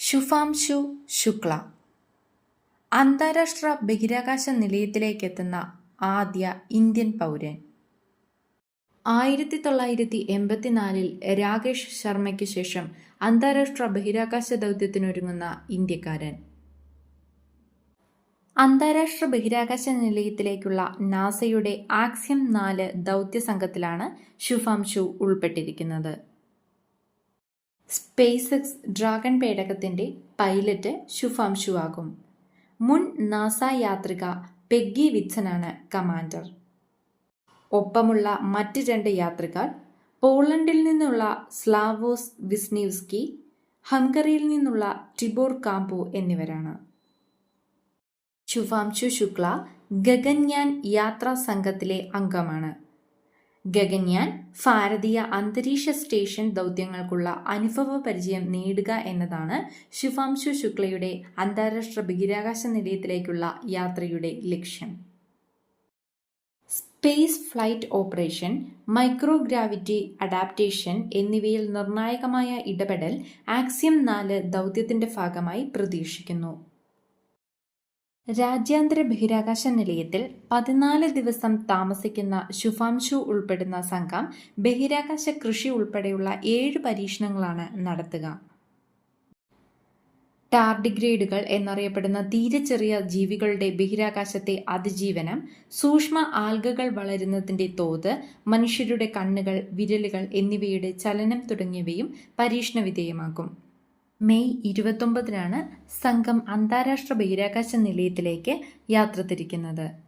ശുഭാംശു ശുക്ല. അന്താരാഷ്ട്ര ബഹിരാകാശ നിലയത്തിലേക്കെത്തുന്ന ആദ്യ ഇന്ത്യൻ പൗരൻ. ആയിരത്തി തൊള്ളായിരത്തി എൺപത്തിനാലിൽ രാകേഷ് ശർമ്മയ്ക്ക് ശേഷം അന്താരാഷ്ട്ര ബഹിരാകാശ ദൗത്യത്തിനൊരുങ്ങുന്ന ഇന്ത്യക്കാരൻ. അന്താരാഷ്ട്ര ബഹിരാകാശ നിലയത്തിലേക്കുള്ള നാസയുടെ ആക്സിയം നാല് ദൗത്യ സംഘത്തിലാണ് ശുഭാംശു ഉൾപ്പെട്ടിരിക്കുന്നത്. സ്പേസ് എക്സ് ഡ്രാഗൺ പേടകത്തിന്റെ പൈലറ്റ് ശുഭാംശുവാകും. മുൻ നാസ യാത്രിക പെഗ്ഗി വിറ്റ്സനാണ് കമാൻഡർ. ഒപ്പമുള്ള മറ്റ് രണ്ട് യാത്രികർ പോളണ്ടിൽ നിന്നുള്ള സ്ലാവോസ് വിസ്നിവ്സ്കി ഹംഗറിയിൽ നിന്നുള്ള ടിബോർ കാംപു എന്നിവരാണ്. ശുഭാംശു ശുക്ല ഗഗൻയാൻ യാത്രാ സംഘത്തിലെ അംഗമാണ്. ഗഗൻയാൻ ഭാരതീയ അന്തരീക്ഷ സ്റ്റേഷൻ ദൗത്യങ്ങൾക്കുള്ള അനുഭവ പരിചയം നേടുക എന്നതാണ് ശുഭാംശു ശുക്ലയുടെ അന്താരാഷ്ട്ര ബഹിരാകാശ നിലയത്തിലേക്കുള്ള യാത്രയുടെ ലക്ഷ്യം. Space flight operation microgravity adaptation എന്നിവയിൽ നിർണായകമായ ഇടപെടൽ ആക്സിയം നാല് ദൗത്യത്തിന്റെ ഭാഗമായി പ്രതീക്ഷിക്കുന്നു. രാജ്യാന്തര ബഹിരാകാശ നിലയത്തിൽ പതിനാല് ദിവസം താമസിക്കുന്ന ശുഭാംശു ഉൾപ്പെടുന്ന സംഘം ബഹിരാകാശ കൃഷി ഉൾപ്പെടെയുള്ള ഏഴ് പരീക്ഷണങ്ങളാണ് നടത്തുക. ടാർഡിഗ്രേഡുകൾ എന്നറിയപ്പെടുന്ന തീരെ ചെറിയ ജീവികളുടെ ബഹിരാകാശത്തെ അതിജീവനം സൂക്ഷ്മ ആൽഗകൾ വളരുന്നതിന്റെ തോത് മനുഷ്യരുടെ കണ്ണുകൾ വിരലുകൾ എന്നിവയുടെ ചലനം തുടങ്ങിയവയും പരീക്ഷണ വിധേയമാകും മെയ് ഇരുപത്തൊമ്പതിനാണ് സംഘം അന്താരാഷ്ട്ര ബഹിരാകാശ നിലയത്തിലേക്ക് യാത്ര തിരിക്കുന്നത്.